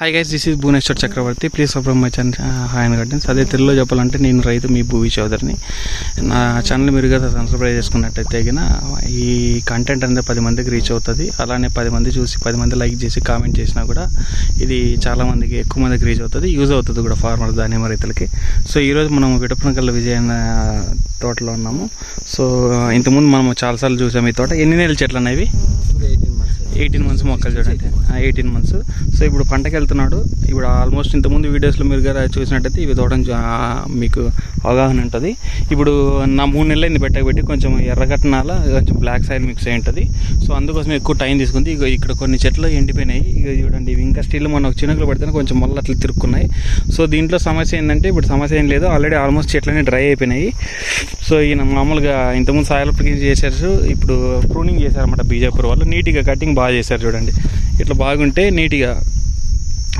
Hi guys this is Bhuvaneshwar Chakravarthi please subscribe my channel hi and gardens అదే తెలుగులో చెప్పాలంటే నేను రైతు మీ భూవి చౌదరిని. నా ఛానల్ మీరు కదా సబ్స్క్రైబ్ చేసుకున్నట్టయితే గిన ఈ కంటెంట్ అనేది పది మందికి రీచ్ అవుతుంది. అలానే పది మంది చూసి పది మంది లైక్ చేసి కామెంట్ చేసినా కూడా ఇది చాలామందికి ఎక్కువ మందికి రీచ్ అవుతుంది యూజ్ అవుతుంది కూడా ఫార్మర్ దానిమ్మ రైతులకి. సో ఈరోజు మనం విడపనకల్ల విజయన్న తోటలో ఉన్నాము. సో ఇంతకుముందు మనం చాలాసార్లు చూసాము ఈ తోట. ఎన్ని నెలల చెట్లు అనేవి ఎయిటీన్ మంత్స్ మొక్కలు చూడండి. ఎయిటీన్ మంత్స్ సో ఇప్పుడు పంటకి వెళ్తున్నాడు ఇప్పుడు ఆల్మోస్ట్ ఇంతకుముందు వీడియోస్లో మీరు కదా చూసినట్టయితే ఇవి తోటం మీకు అవగాహన ఉంటుంది. ఇప్పుడు నా మూడు నెలలు అయింది పెట్టకబెట్టి కొంచెం ఎర్రగట్టనాల కొంచెం బ్లాక్ సైడ్ మిక్స్ అయి ఉంటుంది. సో అందుకోసం ఎక్కువ టైం తీసుకుంది. ఇక ఇక్కడ కొన్ని చెట్లు ఎండిపోయినాయి. ఇక చూడండి ఇవి ఇంకా స్టిల్ మన చినుకులు పడితే కొంచెం మళ్ళీ అట్లా తిరుక్కున్నాయి. సో దీంట్లో సమస్య ఏంటంటే ఇప్పుడు సమస్య ఏం లేదు. ఆల్రెడీ ఆల్మోస్ట్ చెట్లన్నీ డ్రై అయిపోయినాయి. సో ఈయన మామూలుగా ఇంతకుముందు సాయిల్ అప్లికేషన్ చేశారు. ఇప్పుడు ప్రూనింగ్ చేశారన్నమాట బీజాపూర్ వాళ్ళు. నీట్గా కటింగ్ బాగా చేశారు చూడండి. ఇట్లా బాగుంటే నీట్గా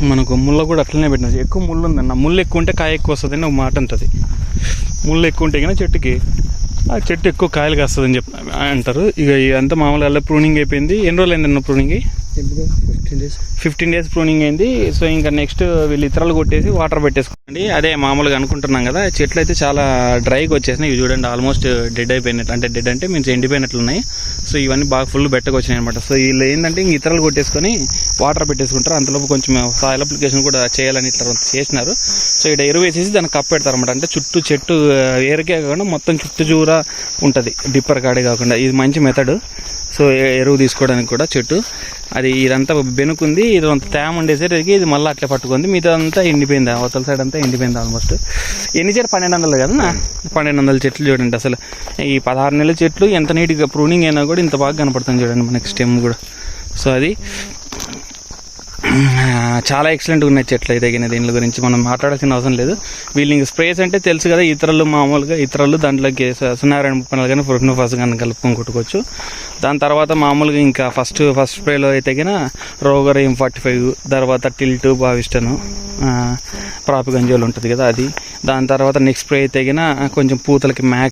మనకు ముళ్ళ కూడా అట్లనే పెట్టినారు. ఎక్కువ ముళ్ళు ఉందన్న. ముళ్ళు ఎక్కువ ఉంటే కాయ ఎక్కువ వస్తుంది అని ఒక మాట ఉంటుంది. ముళ్ళు ఎక్కువ ఉంటే కానీ చెట్టుకి ఆ చెట్టు ఎక్కువ కాయలు కాస్తుందని చెప్ అంటారు. ఇక అంతా మామూలుగా ప్రూనింగ్ అయిపోయింది. ఎన్ని రోజులు అయిందన్న pruning fifteen days fifteen days pruning అయింది. సో ఇంకా నెక్స్ట్ వీళ్ళు ఇతరాలు కొట్టేసి వాటర్ పెట్టేసుకోండి. అదే మామూలుగా అనుకుంటున్నాం కదా చెట్లు అయితే చాలా డ్రైగా వచ్చేసినాయి. ఇవి చూడండి ఆల్మోస్ట్ డెడ్ అయిపోయినట్లు అంటే డెడ్ అంటే మీన్స్ ఎండిపోయినట్లు ఉన్నాయి సో ఇవన్నీ బాగా ఫుల్ బెట్టకు వచ్చినాయి అనమాట సో వీళ్ళు ఏంటంటే ఇంక ఇతరాలు కొట్టేసుకొని వాటర్ పెట్టేసుకుంటారు. అంతలోపు కొంచెం సాయిల్ అప్లికేషన్ కూడా చేయాలని ఇట్లా చేసినారు. సో ఇక్కడ ఎరువు వేసేసి దాన్ని కప్పు పెడతారు అనమాట అంటే చుట్టూ చెట్టు ఏరికే కాకుండా మొత్తం చుట్టూ చూర ఉంటుంది. డిప్పర్ కాడే కాకుండా. ఇది మంచి మెథడ్ సో ఎరువు తీసుకోవడానికి కూడా చెట్టు. అది ఇదంతా బెనుకుంది ఇది తేమ ఉండేసరికి ఇది మళ్ళీ అట్లా పట్టుకుంది. మిగతా అంతా ఎండిపోయింది అవతల సైడ్ అంతా ఎండిపోయింది ఆల్మోస్ట్ ఎన్ని చెట్లు? పన్నెండు వందలు కదా పన్నెండు వందల చెట్లు చూడండి అసలు. ఈ పదహారు నెలల చెట్లు ఎంత నీట్గా ప్రూనింగ్ అయినా కూడా ఇంత బాగా కనపడుతుంది చూడండి మనకి స్టెమ్ కూడా. సో అది చాలా ఎక్సలెంట్గా ఉన్నాయి చెట్లు అయితే దీని గురించి మనం మాట్లాడాల్సిన అవసరం లేదు. వీళ్ళకి స్ప్రేస్ అంటే తెలుసు కదా ఇతరులు మామూలుగా ఇతరులు దాంట్లోకి సున్నారాయణ ముప్పై నాలుగు కానీ ఫుర్ను ఫస్ట్ కానీ కలుపుకొని కొట్టుకోవచ్చు. దాని తర్వాత మామూలుగా ఇంకా ఫస్ట్ ఫస్ట్ స్ప్రేలో అయితే గిన రోగర్ ఎం ఫార్టీ ఫైవ్ తర్వాత టిల్ట్ బావిస్టను ప్రాపి గంజోలు ఉంటుంది కదా అది. దాని తర్వాత నెక్స్ట్ స్ప్రే అయితే కొంచెం పూతలకి మ్యాక్